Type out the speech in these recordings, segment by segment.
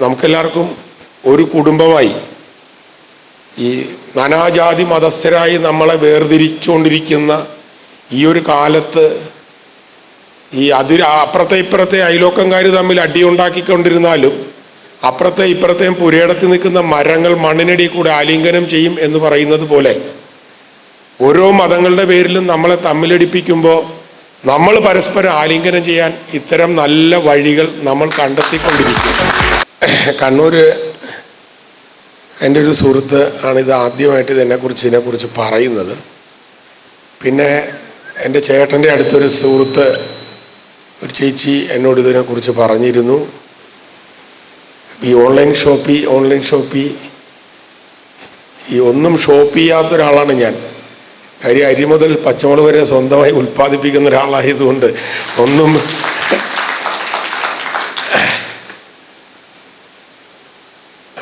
നമുക്കെല്ലാവർക്കും ഒരു കുടുംബമായി ഈ നാനാജാതി മതസ്ഥരായി നമ്മളെ വേർതിരിച്ചുകൊണ്ടിരിക്കുന്ന ഈ ഒരു കാലത്ത് ഈ അതിര് അപ്പുറത്തെ ഇപ്പുറത്തെ അയലോക്കംകാർ തമ്മിൽ അടിയുണ്ടാക്കിക്കൊണ്ടിരുന്നാലും അപ്പുറത്തെ ഇപ്പുറത്തെയും പുരയിടത്ത് നിൽക്കുന്ന മരങ്ങൾ മണ്ണിനടി കൂടെ ആലിംഗനം ചെയ്യും എന്ന് പറയുന്നത് പോലെ ഓരോ മതങ്ങളുടെ പേരിലും നമ്മളെ തമ്മിലടിപ്പിക്കുമ്പോൾ നമ്മൾ പരസ്പരം ആലിംഗനം ചെയ്യാൻ ഇത്തരം നല്ല വഴികൾ നമ്മൾ കണ്ടെത്തിക്കൊണ്ടിരിക്കും കണ്ണൂർ എന്റെ ഒരു സുഹൃത്ത് ആണ് ഇത് ആദ്യമായിട്ട് ഇതിനെക്കുറിച്ച് ഇതിനെക്കുറിച്ച് പറയുന്നത്. പിന്നെ എന്റെ ചേട്ടന്റെ അടുത്തൊരു സുഹൃത്ത് ഒരു ചേച്ചി എന്നോട് ഇതിനെക്കുറിച്ച് പറഞ്ഞിരുന്നു. ഈ ഓൺലൈൻ ഷോപ്പി ഓൺലൈൻ ഷോപ്പി ഈ ഒന്നും ഷോപ്പ് ചെയ്യാത്ത ഒരാളാണ് ഞാൻ. കാര്യം അരി മുതൽ പച്ചമുളക് വരെ സ്വന്തമായി ഉൽപ്പാദിപ്പിക്കുന്ന ഒരാളായതുകൊണ്ട് ഒന്നും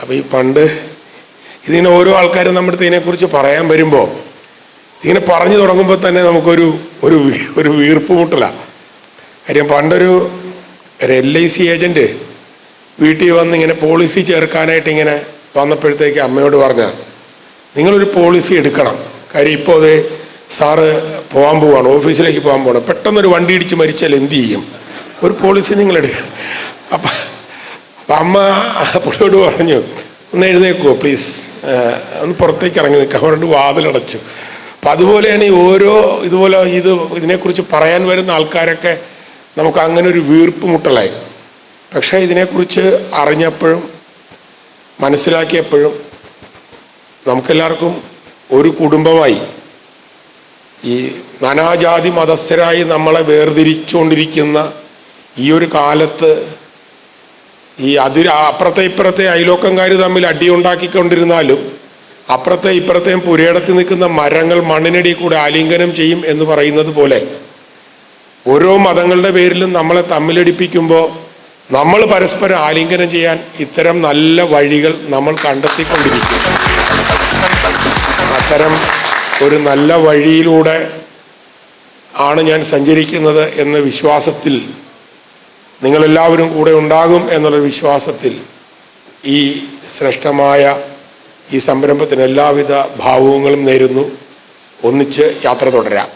അപ്പം ഈ പണ്ട് ഇതിങ്ങനെ ഓരോ ആൾക്കാരും നമ്മുടെ ഇതിനെക്കുറിച്ച് പറയാൻ വരുമ്പോൾ ഇങ്ങനെ പറഞ്ഞു തുടങ്ങുമ്പോൾ തന്നെ നമുക്കൊരു ഒരു ഒരു വീർപ്പ് മുട്ടലാണ് കാര്യം പണ്ടൊരു ഒരു എൽ ഐ സി ഏജന്റ് വീട്ടിൽ വന്ന് ഇങ്ങനെ പോളിസി ചേർക്കാനായിട്ട് ഇങ്ങനെ വന്നപ്പോഴത്തേക്ക് അമ്മയോട് പറഞ്ഞ നിങ്ങളൊരു പോളിസി എടുക്കണം. കാര്യം ഇപ്പോൾ അത് സാറ് പോകാൻ പോവാണ് ഓഫീസിലേക്ക് പോകാൻ പോകണം പെട്ടെന്നൊരു വണ്ടി ഇടിച്ച് മരിച്ചാൽ എന്ത് ചെയ്യും? ഒരു പോളിസി നിങ്ങളെടുക്കുക അപ്പം അപ്പം അമ്മ പുള്ളിയോട് പറഞ്ഞു ഒന്ന് എഴുന്നേക്കുമോ പ്ലീസ് ഒന്ന് പുറത്തേക്ക് ഇറങ്ങി നിൽക്കാം. അവരോട് വാതിലടച്ചു. അപ്പം അതുപോലെയാണ് ഈ ഓരോ ഇതുപോലെ ഇത് ഇതിനെക്കുറിച്ച് പറയാൻ വരുന്ന ആൾക്കാരൊക്കെ നമുക്ക് അങ്ങനെ ഒരു വീർപ്പ് മുട്ടലായി പക്ഷേ ഇതിനെക്കുറിച്ച് അറിഞ്ഞപ്പോഴും മനസ്സിലാക്കിയപ്പോഴും നമുക്കെല്ലാവർക്കും ഒരു കുടുംബമായി ഈ നാനാജാതി മതസ്ഥരായി നമ്മളെ വേർതിരിച്ചുകൊണ്ടിരിക്കുന്ന ഈ ഒരു കാലത്ത് ഈ അതിര് അപ്പുറത്തെ ഇപ്പുറത്തെ അയലോക്കംകാർ തമ്മിൽ അടിയുണ്ടാക്കിക്കൊണ്ടിരുന്നാലും അപ്പുറത്തെ ഇപ്പുറത്തെയും പുരയിടത്ത് നിൽക്കുന്ന മരങ്ങൾ മണ്ണിനടി കൂടെ ആലിംഗനം ചെയ്യും എന്ന് പറയുന്നത് പോലെ ഓരോ മതങ്ങളുടെ പേരിലും നമ്മളെ തമ്മിലടിപ്പിക്കുമ്പോൾ നമ്മൾ പരസ്പരം ആലിംഗനം ചെയ്യാൻ ഇത്തരം നല്ല വഴികൾ നമ്മൾ കണ്ടെത്തിക്കൊണ്ടിരിക്കും. അത്തരം ഒരു നല്ല വഴിയിലൂടെ ആണ് ഞാൻ സഞ്ചരിക്കുന്നത് എന്ന വിശ്വാസത്തിൽ നിങ്ങളെല്ലാവരും കൂടെ ഉണ്ടാകും എന്നുള്ള വിശ്വാസത്തിൽ ഈ ശ്രേഷ്ഠമായ ഈ സംരംഭത്തിന് എല്ലാവിധ ഭാവങ്ങളും നേരുന്നു. ഒന്നിച്ച് യാത്ര തുടരാം.